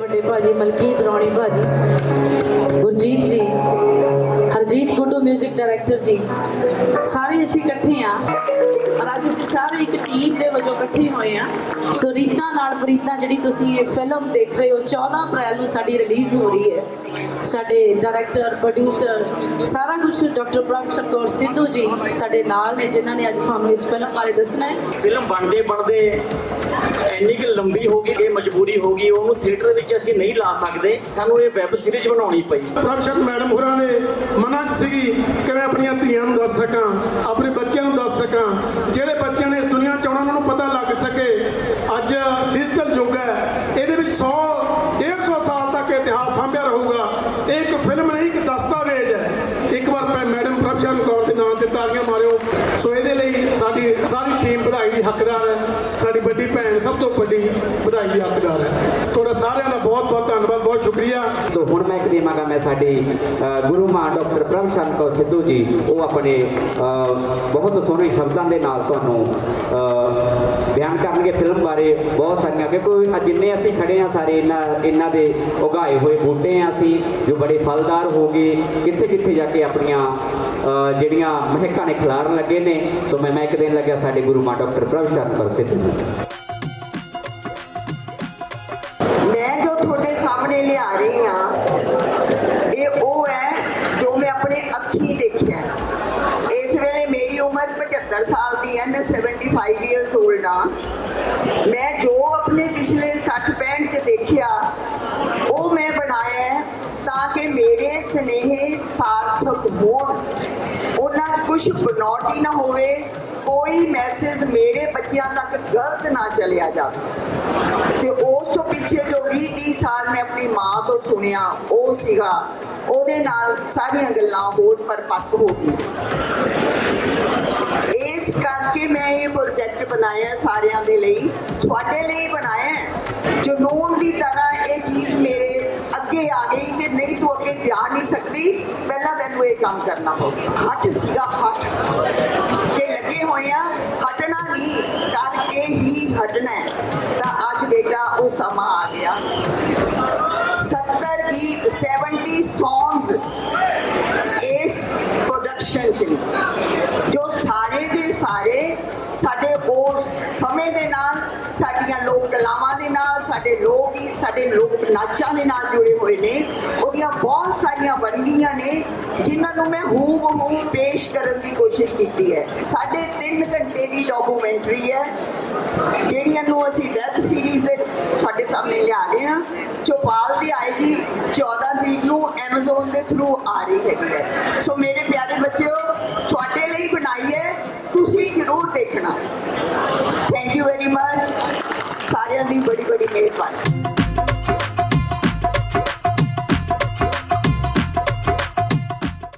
ਵੱਡੇ ਭਾਜੀ ਮਲਕੀਤ ਰੌਣੀ ਭਾਜੀ ਗੁਰਜੀਤ ਜੀ। 뮤직 ਡਾਇਰੈਕਟਰ ਜੀ। ਸਾਰੇ ਅਸੀਂ ਇਕੱਠੇ ਆ ਔਰ ਅੱਜ ਅਸੀਂ ਸਾਰੇ ਇੱਕ ਟੀਮ ਦੇ ਵਜੋਂ ਇਕੱਠੇ ਹੋਏ ਆ ਸੋ ਰੀਤਾਂ ਨਾਲ ਪ੍ਰੀਤਾਂ ਜਿਹੜੀ ਤੁਸੀਂ ਇਹ ਫਿਲਮ ਦੇਖ ਰਹੇ ਹੋ 14 ਅਪ੍ਰੈਲ ਨੂੰ ਸਾਡੀ ਰਿਲੀਜ਼ ਹੋ ਰਹੀ ਹੈ। ਸਾਡੇ ਡਾਇਰੈਕਟਰ ਪ੍ਰੋਡਿਊਸਰ ਸਾਰਾ ਕੁਝ ਡਾਕਟਰ ਪ੍ਰਭ ਸ਼ੰਕਰ ਸਿੱਧੂ ਜੀ ਸਾਡੇ ਨਾਲ ਨੇ ਜਿਨ੍ਹਾਂ ਨੇ ਅੱਜ ਤੁਹਾਨੂੰ ਇਸ ਫਿਲਮ ਬਾਰੇ ਦੱਸਣਾ ਹੈ। ਫਿਲਮ ਬਣਦੇ ਬਣਦੇ ਇੰਨੀ ਕਿ ਲੰਬੀ ਹੋ ਗਈ ਇਹ ਮਜਬੂਰੀ ਹੋ ਗਈ ਉਹਨੂੰ ਥੀਏਟਰ ਵਿੱਚ ਅਸੀਂ ਨਹੀਂ ਲਾ ਸਕਦੇ। ਸਾਨੂੰ ਇਹ ਵੈਬ ਸੀਰੀਜ਼ ਬਣਾਉਣੀ ਪਈ। ਪ੍ਰਭਸ਼ਤ ਮੈਡਮ ਹੋਰਾਂ ਨੇ ਮਨਾਂ 'ਚ ਸੀਗੀ। ਕਿ ਮੈਂ ਆਪਣੀਆਂ ਧੀਆਂ ਨੂੰ ਦੱਸ ਸਕਾਂ, ਆਪਣੇ ਬੱਚਿਆਂ ਨੂੰ ਦੱਸ ਸਕਾਂ, ਜਿਹੜੇ ਬੱਚਿਆਂ ਨੇ ਇਸ ਦੁਨੀਆ 'ਚ ਆਉਣਾ ਉਹਨਾਂ ਨੂੰ ਪਤਾ ਲੱਗ ਸਕੇ ਅੱਜ ਡਿਜੀਟਲ ਯੁੱਗ ਹੈ ਇਹਦੇ ਵਿੱਚ 100 150 ਸਾਲ ਤੱਕ ਇਤਿਹਾਸ ਸਾਂਭਿਆ ਰਹੂਗਾ ਇਹ ਇੱਕ ਫਿਲਮ ਨਹੀਂ ਇੱਕ ਦਸਤਾਵੇਜ਼ ਹੈ ਇੱਕ ਵਾਰ ਮੈਂ ਮੈਡਮ ਪ੍ਰਭਸ਼ਤ ਕੌਰ ਦੇ ਨਾਂ ਤੇ ਤਾਲੀਆਂ ਮਾਰਿਓ ਸੋ ਇਹਦੇ ਲਈ ਸਾਡੀ ਸਾਰੀ ਟੀਮ ਵਧਾਈ ਦੀ ਹੱਕਦਾਰ ਹੈ। ਸਾਡੀ ਵੱਡੀ ਭੈਣ ਸਭ ਤੋਂ ਵੱਡੀ ਵਧਾਈ ਦੀ ਹੱਕਦਾਰ ਹੈ। ਤੁਹਾਡਾ ਸਾਰਿਆਂ ਦਾ ਬਹੁਤ ਬਹੁਤ ਧੰਨਵਾਦ, ਬਹੁਤ ਸ਼ੁਕਰੀਆ। ਸੋ ਹੁਣ ਮੈਂ ਇੱਕ ਦੇਵਾਂਗਾ ਮੈਂ ਸਾਡੇ ਗੁਰੂ ਮਾਨ ਡਾਕਟਰ ਪ੍ਰਭ ਸ਼ੰਕਰ ਸਿੱਧੂ ਜੀ। ਉਹ ਆਪਣੇ ਬਹੁਤ ਸੋਹਣੇ ਸ਼ਬਦਾਂ ਦੇ ਨਾਲ ਤੁਹਾਨੂੰ ਬਿਆਨ ਕਰਨਗੇ ਫਿਲਮ ਬਾਰੇ ਬਹੁਤ ਸਾਰੀਆਂ। ਕਿਉਂਕਿ ਜਿੰਨੇ ਅਸੀਂ ਖੜੇ ਆ ਸਾਰੇ, ਇਹਨਾਂ ਇਹਨਾਂ ਦੇ ਉਗਾਏ ਹੋਏ ਬੂਟੇ ਆ ਅਸੀਂ, ਜੋ ਬੜੇ ਫਲਦਾਰ ਹੋ ਗਏ ਕਿੱਥੇ ਕਿੱਥੇ ਜਾ ਕੇ ਆਪਣੀਆਂ ਜਿਹੜੀਆਂ ਮਹਿਕਾਂ ਨੇ ਖਿਲਾਰਨ ਲੱਗੇ ਨੇ, ਸੋ ਮੈਂ ਮੈਂ ਇੱਕ ਦਿਨ ਲੱਗਿਆ ਸਾਡੇ ਗੁਰੂ ਮਾਂ ਡਾਕਟਰ ਪ੍ਰਭ ਸ਼ੰਕਰ ਸਿੱਧੂ ਜੀ। ਮੈਂ ਜੋ ਤੁਹਾਡੇ ਸਾਹਮਣੇ ਲਿਆ ਰਹੀ ਹਾਂ, ਇਹ ਉਹ ਹੈ ਜੋ ਮੈਂ ਆਪਣੇ ਅੱਖੀ ਦੇਖਿਆ ਇਸ ਵੇਲੇ ਮੇਰੀ ਉਮਰ 75 ਸਾਲ ਦੀ ਹੈ, ਮੈਂ 75 ਇਅਰਸ 올ਡ ਹਾਂ। ਮੈਂ ਜੋ ਆਪਣੇ ਪਿਛਲੇ 60 65 ਚ ਦੇਖਿਆ, ਉਹ ਮੈਂ ਬਣਾਇਆ ਤਾਂ ਕਿ ਮੇਰੇ ਸਨੇਹੇ ਸਾਰਥਕ ਹੋਣ। ਕੁਝ ਬਨੌਟੀ ਨਾ ਹੋਵੇ, ਕੋਈ ਮੈਸੇਜ ਮੇਰੇ ਬੱਚਿਆਂ ਤੱਕ ਗਲਤ ਨਾ ਚਲਿਆ ਜਾਵੇ ਤੇ ਉਸ ਤੋਂ ਪਿੱਛੇ ਜੋ 20 30 ਸਾਲ ਮੈਂ ਆਪਣੀ ਮਾਂ ਤੋਂ ਸੁਣਿਆ, ਉਹ ਸੀਗਾ, ਉਹਦੇ ਨਾਲ ਸਾਰੀਆਂ ਗੱਲਾਂ ਹੋਰ ਪਰਪੱਕ ਹੋ ਗਈਆਂ ਇਸ ਕਰਕੇ ਮੈਂ ਇਹ ਪ੍ਰੋਜੈਕਟ ਬਣਾਇਆ ਸਾਰਿਆਂ ਦੇ ਲਈ, ਤੁਹਾਡੇ ਲਈ ਬਣਾਇਆ ਹੈ। ਜਨੂਨ ਕੰਮ ਕਰਨਾ ਪਊਗਾ ਹੱਟ ਸੀਗਾ ਹੱਟ। ਤੇ ਲੱਗੇ ਹੋਏ ਆ, ਹਟਣਾ ਨਹੀਂ ਕਰਕੇ ਹੀ ਹਟਣਾ ਤਾਂ ਅੱਜ ਬੇਟਾ ਉਹ ਸਮਾਂ ਆ ਗਿਆ। 70 ਗੀਤ 70 ਸੌਂਗਸ ਇਸ ਪ੍ਰੋਡਕਸ਼ਨ ਚ ਨੇ ਜੋ ਸਾਰੇ ਦੇ ਸਾਰੇ ਸਾਡੇ ਉਸ ਸਮੇਂ ਦੇ ਨਾਲ, ਸਾਡੀਆਂ ਲੋਕ ਕਲਾਵਾਂ ਦੇ ਨਾਲ, ਸਾਡੇ ਲੋਕ ਗੀਤ, ਸਾਡੇ ਲੋਕ ਨਾਚਾਂ ਦੇ ਨਾਲ ਜੁੜੇ ਹੋਏ ਨੇ। ਉਹਦੀਆਂ ਬਹੁਤ ਸਾਰੀਆਂ ਵੰਨਗੀਆਂ ਨੇ, ਜਿਨ੍ਹਾਂ ਨੂੰ ਮੈਂ ਹੂ ਬਹੂ ਪੇਸ਼ ਕਰਨ ਦੀ ਕੋਸ਼ਿਸ਼ ਕੀਤੀ ਹੈ। ਸਾਡੇ 3 ਘੰਟੇ ਦੀ ਡਾਕੂਮੈਂਟਰੀ ਹੈ, ਜਿਹੜੀਆਂ ਨੂੰ ਅਸੀਂ ਵੈਬ ਸੀਰੀਜ਼ ਦੇ ਤੁਹਾਡੇ ਸਾਹਮਣੇ ਲਿਆ ਰਹੇ ਹਾਂ। ਚੋਪਾਲ ਦੀ ਆਏਗੀ 14 ਤਰੀਕ ਨੂੰ Amazon ਦੇ ਥਰੂ ਆ ਰਹੀ ਹੈਗੀ ਹੈ। ਸੋ ਮੇਰੇ ਪਿਆਰੇ ਬੱਚਿਓ, ਤੁਹਾਡੇ ਲਈ ਬਣਾਈ ਹੈ, ਤੁਸੀਂ ਜ਼ਰੂਰ ਦੇਖਣਾ। ਵੈਰੀ ਮਚ ਸਾਰਿਆਂ ਦੀ ਬੜੀ ਬੜੀ ਮਿਹਰਬਾਨੀ।